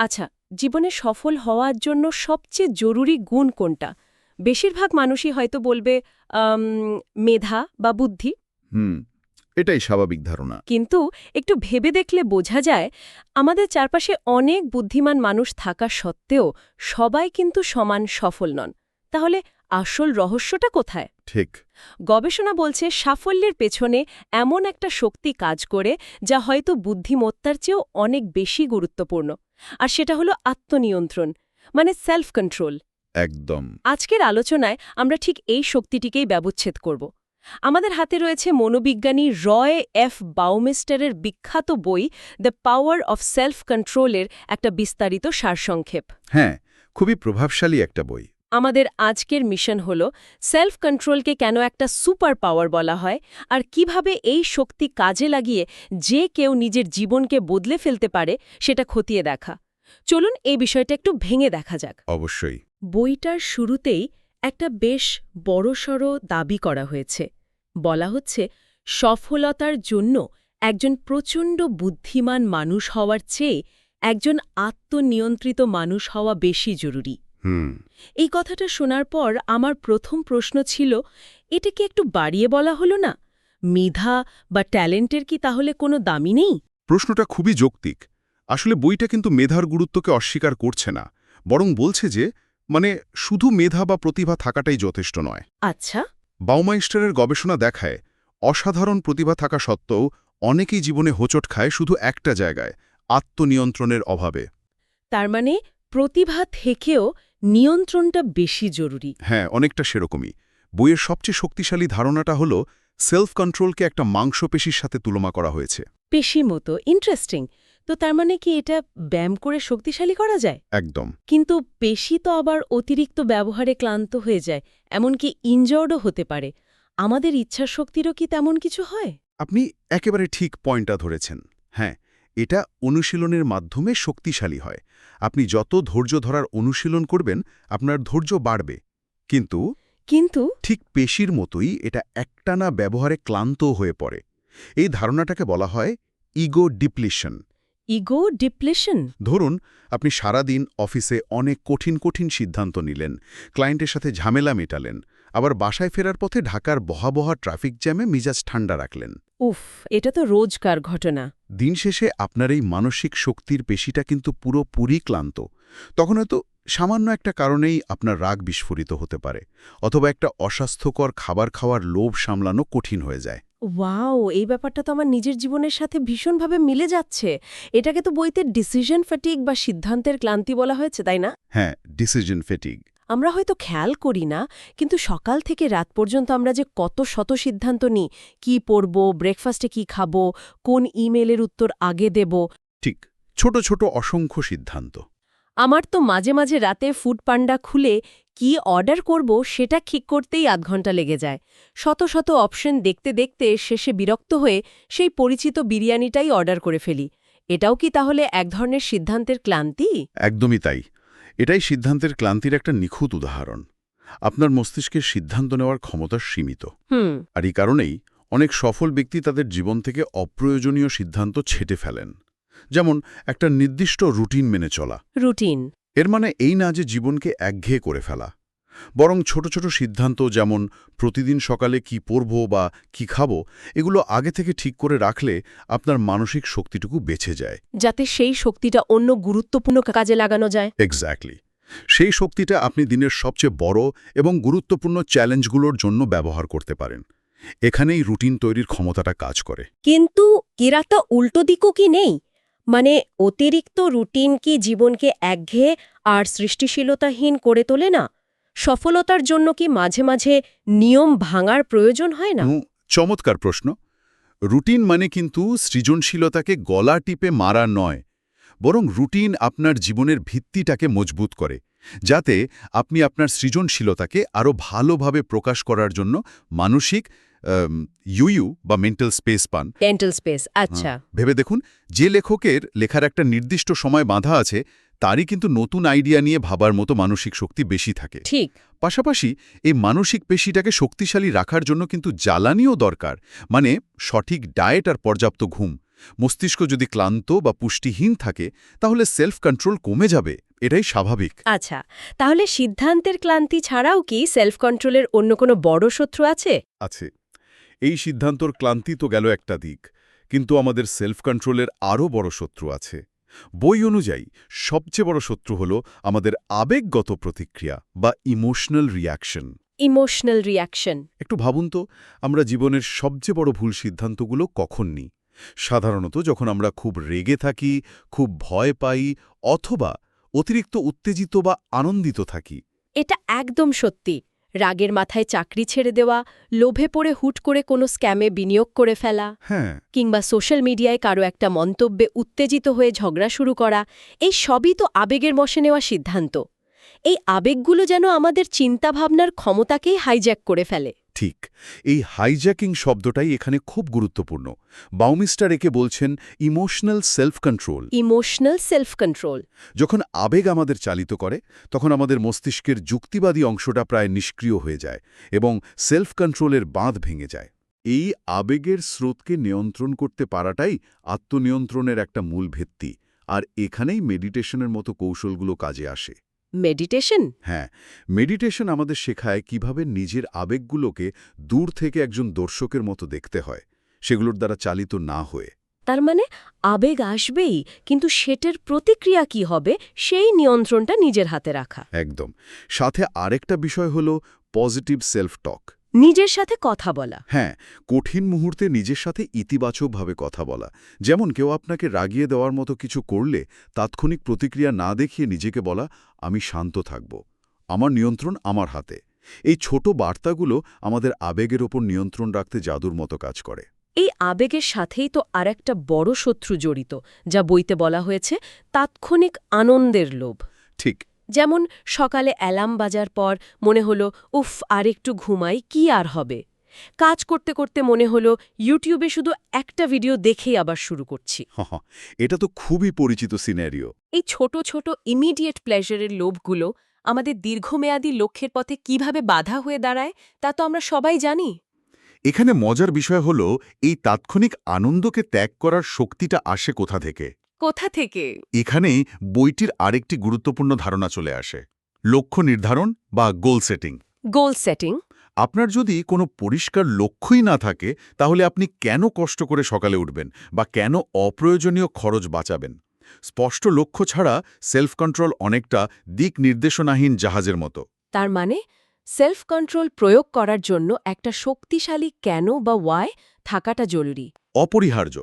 আচ্ছা জীবনে সফল হওয়ার জন্য সবচেয়ে জরুরি গুণ কোনটা? বেশিরভাগ মানুষই হয়তো বলবে মেধা বা বুদ্ধি। হুম এটাই স্বাভাবিক ধারণা। কিন্তু একটু ভেবে দেখলে বোঝা যায় আমাদের চারপাশে অনেক বুদ্ধিমান মানুষ থাকা সত্ত্বেও সবাই কিন্তু সমান সফল নন। তাহলে আসল রহস্যটা কোথায়? ঠিক। গবেষণা বলছে সাফল্যের পেছনে এমন একটা শক্তি কাজ করে যা হয়তো বুদ্ধিমত্তার চেয়েও অনেক বেশি গুরুত্বপূর্ণ। আর সেটা হলো আত্মনিয়ন্ত্রণ মানে সেলফ কন্ট্রোল একদম। আজকের আলোচনায় আমরা ঠিক এই শক্তিটিকেই ব্যবচ্ছেদ করব। আমাদের হাতে রয়েছে মনোবিজ্ঞানী রয় এফ বাউমেস্টারের বিখ্যাত বই দ্য পাওয়ার অফ সেলফ কন্ট্রোলের একটা বিস্তারিত সারসংক্ষেপ। হ্যাঁ খুবই প্রভাবশালী একটা বই। আমাদের আজকের মিশন হল সেলফ কন্ট্রোলকে কেন একটা সুপার পাওয়ার বলা হয় আর কীভাবে এই শক্তি কাজে লাগিয়ে যে কেউ নিজের জীবনকে বদলে ফেলতে পারে সেটা খতিয়ে দেখা। চলুন এই বিষয়টা একটু ভেঙে দেখা যাক। অবশ্যই। বইটার শুরুতেই একটা বেশ বড়সড় দাবি করা হয়েছে। বলা হচ্ছে সফলতার জন্য একজন প্রচণ্ড বুদ্ধিমান মানুষ হওয়ার চেয়ে একজন আত্মনিয়ন্ত্রিত মানুষ হওয়া বেশি জরুরি। হুম। এই কথাটা শোনার পর আমার প্রথম প্রশ্ন ছিল এটা কি একটু বাড়িয়ে বলা হলো না? মেধা বা ট্যালেন্টের কি তাহলে কোনো দামি নেই? প্রশ্নটা খুবই যৌক্তিক। আসলে বইটা কিন্তু মেধার গুরুত্বকে অস্বীকার করছে না বরং বলছে যে মানে শুধু মেধা বা প্রতিভা থাকাটাই যথেষ্ট নয়। আচ্ছা। বাউমাইস্টারের গবেষণা দেখায় অসাধারণ প্রতিভা থাকা সত্ত্বেও অনেকেই জীবনে হোঁচট খায় শুধু একটা জায়গায় আত্মনিয়ন্ত্রণের অভাবে। তার মানে প্রতিভা থেকেও নিয়ন্ত্রণটা বেশি জরুরি। হ্যাঁ অনেকটা সেরকমই। বইয়ের সবচেয়ে শক্তিশালী ধারণাটা হল সেলফ কন্ট্রোলকে একটা মাংসপেশির সাথে তুলনা করা হয়েছে। পেশি মতো ইন্টারেস্টিং তো তার মানে কি এটা ব্যায়াম করে শক্তিশালী করা যায়? একদম। কিন্তু পেশি তো আবার অতিরিক্ত ব্যবহারে ক্লান্ত হয়ে যায় এমনকি ইনজর্ডও হতে পারে। আমাদের ইচ্ছাশক্তিরও কি তেমন কিছু হয়? আপনি একেবারে ঠিক পয়েন্টটা ধরেছেন। হ্যাঁ এটা অনুশীলনের মাধ্যমে শক্তিশালী হয়। আপনি যত ধৈর্য ধরার অনুশীলন করবেন আপনার ধৈর্য বাড়বে। কিন্তু কিন্তু ঠিক পেশির মতোই এটা একটানা ব্যবহারে ক্লান্ত হয়ে পড়ে। এই ধারণাটাকে বলা হয় ইগো ডিপ্লিশন। Ego depletion? ধরুন আপনি সারাদিন অফিসে অনেক কঠিন কঠিন সিদ্ধান্ত নিলেন ক্লায়েন্টের সাথে ঝামেলা মেটালেন আবার বাসায় ফেরার পথে ঢাকার বহাবহা ট্রাফিক জ্যামে মিজাজ ঠান্ডা রাখলেন। উফ এটা তো রোজকার ঘটনা। দিন শেষে আপনার এই মানসিক শক্তির পেশিটা কিন্তু পুরোপুরি ক্লান্ত। তখন হয়তো সামান্য একটা কারণেই আপনার রাগ বিস্ফোরিত হতে পারে অথবা একটা অস্বাস্থ্যকর খাবার খাওয়ার লোভ সামলানো কঠিন হয়ে যায়। ওয়াও এই ব্যাপারটা তো আমার নিজের জীবনের সাথে ভীষণভাবে মিলে যাচ্ছে। এটাকে তো বইতে ডিসিশন ফ্যাটিক বা সিদ্ধান্তের ক্লান্তি বলা হয়েছে তাই না? হ্যাঁ ডিসিশন ফেটিগ আমরা হয়তো খেয়াল করি না কিন্তু সকাল থেকে রাত পর্যন্ত আমরা যে কত শত সিদ্ধান্ত নিই কি পরব ব্রেকফাস্টে কি খাব কোন ইমেলের উত্তর আগে দেব। ঠিক ছোট ছোট অসংখ্য সিদ্ধান্ত। আমার তো মাঝে মাঝে রাতে ফুড পান্ডা খুলে কি অর্ডার করব সেটা ঠিক করতেই আধ ঘণ্টা লেগে যায়। শত শত অপশন দেখতে দেখতে শেষে বিরক্ত হয়ে সেই পরিচিত বিরিয়ানিটাই অর্ডার করে ফেলি। এটাও কি তাহলে এক ধরনের সিদ্ধান্তের ক্লান্তি? একদমই তাই। এটাই সিদ্ধান্তের ক্লান্তির একটা নিখুঁত উদাহরণ। আপনার মস্তিষ্কের সিদ্ধান্ত নেওয়ার ক্ষমতা সীমিত। আর এই কারণেই অনেক সফল ব্যক্তি তাদের জীবন থেকে অপ্রয়োজনীয় সিদ্ধান্ত ছেটে ফেলেন। যেমন একটা নির্দিষ্ট রুটিন মেনে চলা। রুটিন। এর মানে এই না যে জীবনকে একঘেয়ে করে ফেলা। বরং ছোট ছোট সিদ্ধান্ত যেমন প্রতিদিন সকালে কি পরব বা কি খাব এগুলো আগে থেকে ঠিক করে রাখলে আপনার মানসিক শক্তিটুকু বেঁচে যায়। যাতে সেই শক্তিটা অন্য গুরুত্বপূর্ণ কাজে লাগানো যায়। এক্স্যাক্টলি সেই শক্তিটা আপনি দিনের সবচেয়ে বড় এবং গুরুত্বপূর্ণ চ্যালেঞ্জগুলোর জন্য ব্যবহার করতে পারেন। এখানেই রুটিন তৈরির ক্ষমতাটা কাজ করে। কিন্তু এরা তো উল্টো দিকও কি নেই? মানে অতিরিক্ত রুটিন কি জীবনকে একঘেয়ে আর সৃষ্টিশীলতাহীন করে তোলে না? সফলতার জন্য কি মাঝে মাঝে নিয়ম ভাঙার প্রয়োজন হয় না? চমৎকার প্রশ্ন। রুটিন মানে কিন্তু সৃজনশীলতাকে গলা টিপে মারা নয় বরং রুটিন আপনার জীবনের ভিত্তিটাকে মজবুত করে যাতে আপনি আপনার সৃজনশীলতাকে আরও ভালোভাবে প্রকাশ করার জন্য মানসিক ইউইউ বা মেন্টাল স্পেস পান। ডেন্টাল স্পেস আচ্ছা। ভেবে দেখুন যে লেখকের লেখার একটা নির্দিষ্ট সময় বাঁধা আছে তারই কিন্তু নতুন আইডিয়া নিয়ে ভাবার মতো মানসিক শক্তি বেশি থাকে। ঠিক। পাশাপাশি এই মানসিক পেশিটাকে শক্তিশালী রাখার জন্য কিন্তু জ্বালানিও দরকার। মানে সঠিক ডায়েট আর পর্যাপ্ত ঘুম। মস্তিষ্ক যদি ক্লান্ত বা পুষ্টিহীন থাকে তাহলে সেলফ কন্ট্রোল কমে যাবে। এটাই স্বাভাবিক। আচ্ছা তাহলে সিদ্ধান্তের ক্লান্তি ছাড়াও কি সেলফ কন্ট্রোলের অন্য কোনো বড় শত্রু আছে? আছে। এই সিদ্ধান্তর ক্লান্তি তো গেল একটা দিক কিন্তু আমাদের সেলফ কন্ট্রোলের আরও বড় শত্রু আছে। বই অনুযায়ী সবচেয়ে বড় শত্রু হল আমাদের আবেগগত প্রতিক্রিয়া বা ইমোশনাল রিয়াকশন ইমোশনাল রিয়াকশন একটু ভাবুন তো আমরা জীবনের সবচেয়ে বড় ভুল সিদ্ধান্তগুলো কখন নিই? সাধারণত যখন আমরা খুব রেগে থাকি খুব ভয় পাই অথবা অতিরিক্ত উত্তেজিত বা আনন্দিত থাকি। এটা একদম সত্যি। রাগের মাথায় চাকরি ছেড়ে দেওয়া লোভে পড়ে হুট করে কোনো স্ক্যামে বিনিয়োগ করে ফেলা হ্যাঁ। কিংবা সোশ্যাল মিডিয়ায় কারও একটা মন্তব্যে উত্তেজিত হয়ে ঝগড়া শুরু করা এই সবই তো আবেগের মশে নেওয়া সিদ্ধান্ত। এই আবেগগুলো যেন আমাদের চিন্তাভাবনার ক্ষমতাকেই হাইজ্যাক করে ফেলে। ঠিক। এই হাইজ্যাকিং শব্দটাই এখানে খুব গুরুত্বপূর্ণ। বাউমিস্টার একে বলছেন emotional self control emotional self control যখন আবেগ আমাদের চালিত করে তখন আমাদের মস্তিষ্কের যুক্তিবাদী অংশটা প্রায় নিষ্ক্রিয় হয়ে যায় এবং সেলফ কন্ট্রোলের বাঁধ ভেঙে যায়। এই আবেগের স্রোতকে নিয়ন্ত্রণ করতে পারাটাই আত্মনিয়ন্ত্রণের একটা মূল ভিত্তি। আর এখানেই মেডিটেশনের মতো কৌশলগুলো কাজে আসে। মেডিটেশন? হ্যাঁ মেডিটেশন আমাদের শেখায় কীভাবে নিজের আবেগগুলোকে দূর থেকে একজন দর্শকের মতো দেখতে হয় সেগুলোর দ্বারা চালিত না হয়ে। তার মানে আবেগ আসবেই কিন্তু সেটার প্রতিক্রিয়া কি হবে সেই নিয়ন্ত্রণটা নিজের হাতে রাখা। একদম। সাথে আরেকটা বিষয় হলো পজিটিভ সেলফ টক নিজের সাথে কথা বলা। হ্যাঁ কঠিন মুহূর্তে নিজের সাথে ইতিবাচকভাবে কথা বলা। যেমন কেউ আপনাকে রাগিয়ে দেওয়ার মতো কিছু করলে তাৎক্ষণিক প্রতিক্রিয়া না দেখিয়ে নিজেকে বলা আমি শান্ত থাকব। আমার নিয়ন্ত্রণ আমার হাতে। এই ছোট বার্তাগুলো আমাদের আবেগের ওপর নিয়ন্ত্রণ রাখতে জাদুর মতো কাজ করে। এই আবেগের সাথেই তো আরেকটা বড় শত্রু জড়িত যা বইতে বলা হয়েছে তাৎক্ষণিক আনন্দের লোভ। ঠিক যেমন সকালে অ্যালার্ম বাজার পর মনে হলো উফ আর একটু ঘুমাই কি আর হবে? কাজ করতে করতে মনে হলো ইউটিউবে শুধু একটা ভিডিও দেখেই আবার শুরু করছি। হ এটা তো খুবই পরিচিত সিনারিও। এই ছোট ছোট ইমিডিয়েট প্লেজারের লোভগুলো আমাদের দীর্ঘমেয়াদী লক্ষ্যের পথে কীভাবে বাধা হয়ে দাঁড়ায় তা তো আমরা সবাই জানি। এখানে মজার বিষয় হল এই তাৎক্ষণিক আনন্দকে ত্যাগ করার শক্তিটা আসে কোথা থেকে? কোথা থেকে? এখানেই বইটির আরেকটি গুরুত্বপূর্ণ ধারণা চলে আসে লক্ষ্য নির্ধারণ বা গোল সেটিং। গোল সেটিং? আপনার যদি কোনো পরিষ্কার লক্ষ্যই না থাকে তাহলে আপনি কেন কষ্ট করে সকালে উঠবেন বা কেন অপ্রয়োজনীয় খরচ বাঁচাবেন? স্পষ্ট লক্ষ্য ছাড়া সেলফ কন্ট্রোল অনেকটা দিক নির্দেশনাহীন জাহাজের মতো। তার মানে সেলফ কন্ট্রোল প্রয়োগ করার জন্য একটা শক্তিশালী কেন বা ওয়াই থাকাটা জরুরি। অপরিহার্য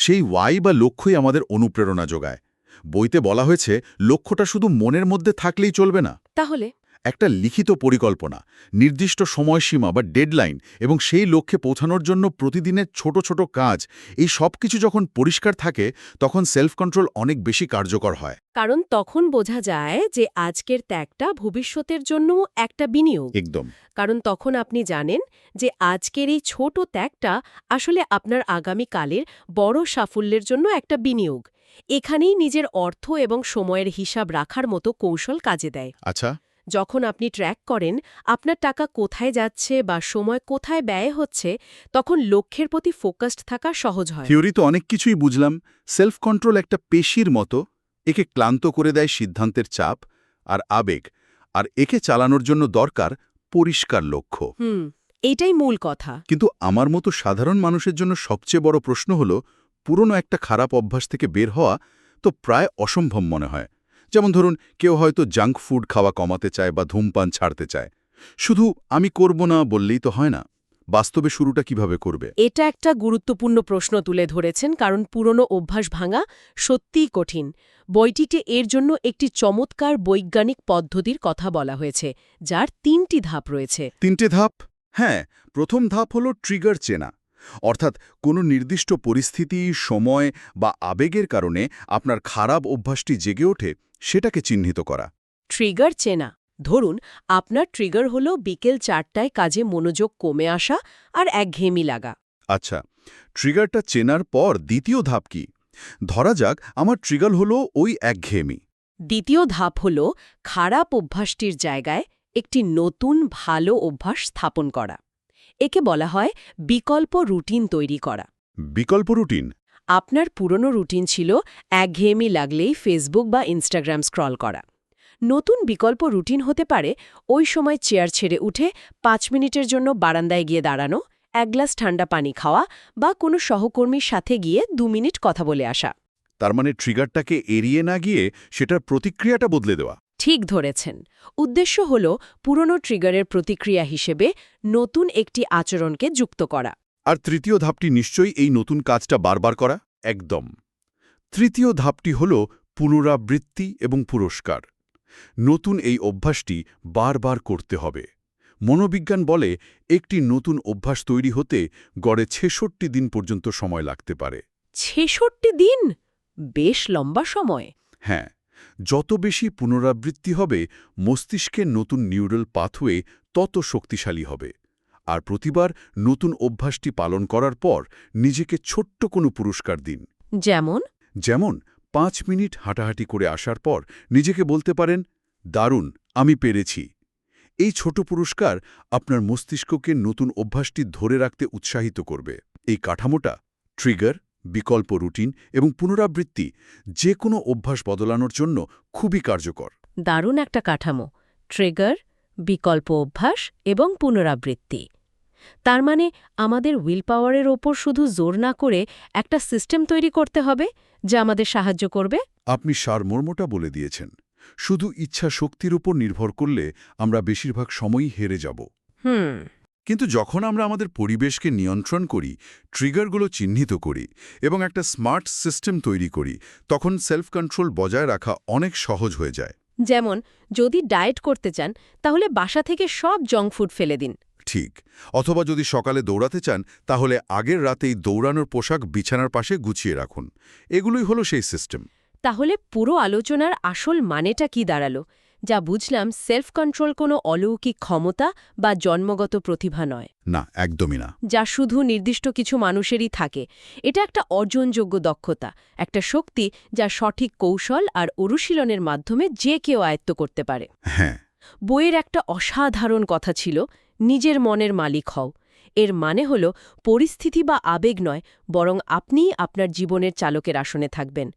সেই ওয়াই বা লক্ষ্যই আমাদের অনুপ্রেরণা যোগায়। বইতে বলা হয়েছে, লক্ষ্যটা শুধু মনের মধ্যে থাকলেই চলবে না। তাহলে? একটা লিখিত পরিকল্পনা নির্দিষ্ট সময়সীমা বা ডেডলাইন এবং সেই লক্ষ্যে পৌঁছানোর জন্য প্রতিদিনের ছোট ছোট কাজ এই সব কিছু যখন পরিষ্কার থাকে তখন সেলফ কন্ট্রোল অনেক বেশি কার্যকর হয়। কারণ তখন বোঝা যায় যে আজকের ত্যাগটা ভবিষ্যতের জন্য একটা বিনিয়োগ। একদম। কারণ তখন আপনি জানেন যে আজকের এই ছোট ত্যাগটা আসলে আপনার আগামী কালের বড় সাফল্যের জন্য একটা বিনিয়োগ। এখানেই নিজের অর্থ এবং সময়ের হিসাব রাখার মতো কৌশল কাজে দেয়। আচ্ছা। যখন আপনি ট্র্যাক করেন আপনার টাকা কোথায় যাচ্ছে বা সময় কোথায় ব্যয় হচ্ছে তখন লক্ষ্যের প্রতি ফোকাসড থাকা সহজ হয়। থিওরি তো অনেক কিছুই বুঝলাম। সেলফ কন্ট্রোল একটা পেশির মতো একে ক্লান্ত করে দেয় সিদ্ধান্তের চাপ আর আবেগ আর একে চালানোর জন্য দরকার পরিষ্কার লক্ষ্য। এইটাই মূল কথা। কিন্তু আমার মতো সাধারণ মানুষের জন্য সবচেয়ে বড় প্রশ্ন হল পুরনো একটা খারাপ অভ্যাস থেকে বের হওয়া তো প্রায় অসম্ভব মনে হয়। যেমন ধরুন কেউ হয়তো জাঙ্ক ফুড খাওয়া কমাতে চায় বা ধূমপান ছাড়তে চায়। শুধু আমি করব না বললেই তো হয় না। বাস্তবে শুরুটা কীভাবে করবে? এটা একটা গুরুত্বপূর্ণ প্রশ্ন তুলে ধরেছেন কারণ পুরনো অভ্যাস ভাঙা সত্যিই কঠিন। বইটিতে এর জন্য একটি চমৎকার বৈজ্ঞানিক পদ্ধতির কথা বলা হয়েছে যার তিনটি ধাপ রয়েছে। তিনটে ধাপ? হ্যাঁ প্রথম ধাপ হল ট্রিগার চেনা। অর্থাৎ কোনো নির্দিষ্ট পরিস্থিতি সময় বা আবেগের কারণে আপনার খারাপ অভ্যাসটি জেগে ওঠে সেটাকে চিহ্নিত করা। ট্রিগার চেনা। ধরুন আপনার ট্রিগার হল বিকেল চারটায় কাজে মনোযোগ কমে আসা আর একঘেয়েমি লাগা। আচ্ছা ট্রিগারটা চেনার পর দ্বিতীয় ধাপ কি? ধরা যাক আমার ট্রিগার হল ওই একঘেয়েমি। দ্বিতীয় ধাপ হল খারাপ অভ্যাসটির জায়গায় একটি নতুন ভালো অভ্যাস স্থাপন করা। একে বলা হয় বিকল্প রুটিন তৈরি করা। বিকল্প রুটিন? আপনার পুরনো রুটিন ছিল একঘেয়েমি লাগলেই ফেসবুক বা ইনস্টাগ্রাম স্ক্রল করা। নতুন বিকল্প রুটিন হতে পারে ওই সময় চেয়ার ছেড়ে উঠে পাঁচ মিনিটের জন্য বারান্দায় গিয়ে দাঁড়ানো এক গ্লাস ঠান্ডা পানি খাওয়া বা কোনো সহকর্মীর সাথে গিয়ে দু মিনিট কথা বলে আসা। তার মানে ট্রিগারটাকে এড়িয়ে না গিয়ে সেটার প্রতিক্রিয়াটা বদলে দেওয়া। ঠিক ধরেছেন। উদ্দেশ্য হল পুরনো ট্রিগারের প্রতিক্রিয়া হিসেবে নতুন একটি আচরণকে যুক্ত করা। আর তৃতীয় ধাপটি নিশ্চয়ই এই নতুন কাজটা বারবার করা? একদম। তৃতীয় ধাপটি হল পুনরাবৃত্তি এবং পুরস্কার। নতুন এই অভ্যাসটি বারবার করতে হবে। মনোবিজ্ঞান বলে একটি নতুন অভ্যাস তৈরি হতে গড়ে ছেষট্টি দিন পর্যন্ত সময় লাগতে পারে। ছেষট্টি দিন? বেশ লম্বা সময়। হ্যাঁ যত বেশি পুনরাবৃত্তি হবে মস্তিষ্কের নতুন নিউরাল পাথওয়ে তত শক্তিশালী হবে। আর প্রতিবার নতুন অভ্যাসটি পালন করার পর নিজেকে ছোট্ট কোনো পুরস্কার দিন। যেমন? যেমন পাঁচ মিনিট হাঁটাহাঁটি করে আসার পর নিজেকে বলতে পারেন দারুণ আমি পেরেছি। এই ছোট পুরস্কার আপনার মস্তিষ্ককে নতুন অভ্যাসটি ধরে রাখতে উৎসাহিত করবে। এই কাঠামোটা ট্রিগার বিকল্প রুটিন এবং পুনরাবৃত্তি যে কোনো অভ্যাস বদলানোর জন্য খুবই কার্যকর। দারুণ একটা কাঠামো ট্রিগার বিকল্প অভ্যাস এবং পুনরাবৃত্তি। তার মানে আমাদের উইল পাওয়ারের ওপর শুধু জোর না করে একটা সিস্টেম তৈরি করতে হবে যা আমাদের সাহায্য করবে? আপনি সারমর্মটা বলে দিয়েছেন। শুধু ইচ্ছা শক্তির উপর নির্ভর করলে আমরা বেশিরভাগ সময়ই হেরে যাব। হুম। কিন্তু যখন আমরা আমাদের পরিবেশকে নিয়ন্ত্রণ করি ট্রিগারগুলো চিহ্নিত করি এবং একটা স্মার্ট সিস্টেম তৈরি করি তখন সেলফ কন্ট্রোল বজায় রাখা অনেক সহজ হয়ে যায়। যেমন যদি ডায়েট করতে চান তাহলে বাসা থেকে সব জঙ্ক ফুড ফেলে দিন। ঠিক। অথবা যদি সকালে দৌড়াতে চান তাহলে আগের রাতেই দৌড়ানোর পোশাক বিছানার পাশে গুছিয়ে রাখুন। এগুলোই হলো সেই সিস্টেম তাহলে পুরো আলোচনার আসল মানেটা কি দাঁড়াল? যা বুঝলাম সেলফ কন্ট্রোল কোনো অলৌকিক ক্ষমতা বা জন্মগত প্রতিভা নয়। না একদমই না। যা শুধু নির্দিষ্ট কিছু মানুষেরই থাকে। এটা একটা অর্জনযোগ্য দক্ষতা একটা শক্তি যা সঠিক কৌশল আর অনুশীলনের মাধ্যমে যে কেউ আয়ত্ত করতে পারে। হ্যাঁ। বইয়ের একটা অসাধারণ কথা ছিল নিজের মনের মালিক হও। এর মানে হল পরিস্থিতি বা আবেগ নয় বরং আপনিই আপনার জীবনের চালকের আসনে থাকবেন।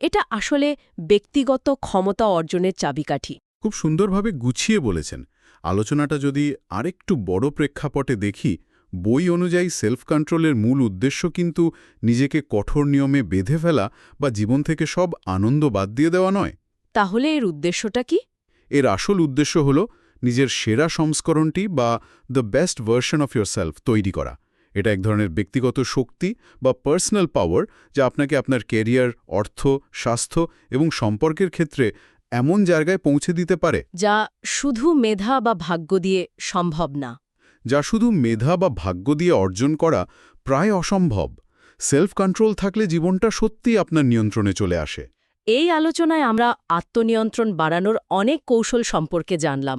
এটা আসলে ব্যক্তিগত ক্ষমতা অর্জনের চাবিকাঠি। খুব সুন্দরভাবে গুছিয়ে বলেছেন। আলোচনাটা যদি আরেকটু বড় প্রেক্ষাপটে দেখি বই অনুযায়ী সেলফ কন্ট্রোলের মূল উদ্দেশ্য কিন্তু নিজেকে কঠোর নিয়মে বেঁধে ফেলা বা জীবন থেকে সব আনন্দ বাদ দিয়ে দেওয়া নয়। তাহলে এর উদ্দেশ্যটা কি? এর আসল উদ্দেশ্য হল নিজের সেরা সংস্করণটি বা the best version of your self তৈরি করা। এটা এক ধরনের ব্যক্তিগত শক্তি বা পার্সোনাল পাওয়ার যা আপনাকে আপনার ক্যারিয়ার অর্থ স্বাস্থ্য এবং সম্পর্কের ক্ষেত্রে এমন জায়গায় পৌঁছে দিতে পারে যা শুধু মেধা বা ভাগ্য দিয়ে সম্ভব না। যা শুধু মেধা বা ভাগ্য দিয়ে অর্জন করা প্রায় অসম্ভব। সেলফ কন্ট্রোল থাকলে জীবনটা সত্যিই আপনার নিয়ন্ত্রণে চলে আসে। এই আলোচনায় আমরা আত্মনিয়ন্ত্রণ বাড়ানোর অনেক কৌশল সম্পর্কে জানলাম।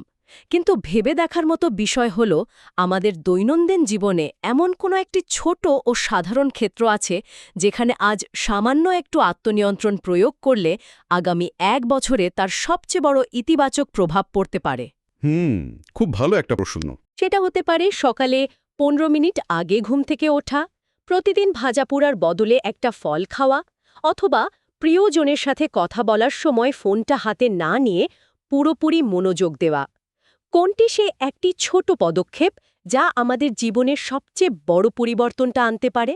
কিন্তু ভেবে দেখার মতো বিষয় হল আমাদের দৈনন্দিন জীবনে এমন কোনো একটি ছোট ও সাধারণ ক্ষেত্র আছে যেখানে আজ সামান্য একটু আত্মনিয়ন্ত্রণ প্রয়োগ করলে আগামী এক বছরে তার সবচেয়ে বড় ইতিবাচক প্রভাব পড়তে পারে। হুম খুব ভালো একটা প্রশ্ন। সেটা হতে পারে সকালে পনেরো মিনিট আগে ঘুম থেকে ওঠা প্রতিদিন ভাজাপুরার বদলে একটা ফল খাওয়া অথবা প্রিয়জনের সাথে কথা বলার সময় ফোনটা হাতে না নিয়ে পুরোপুরি মনোযোগ দেওয়া। কোনটি সে একটি ছোট পদক্ষেপ যা আমাদের জীবনের সবচেয়ে বড় পরিবর্তনটা আনতে পারে?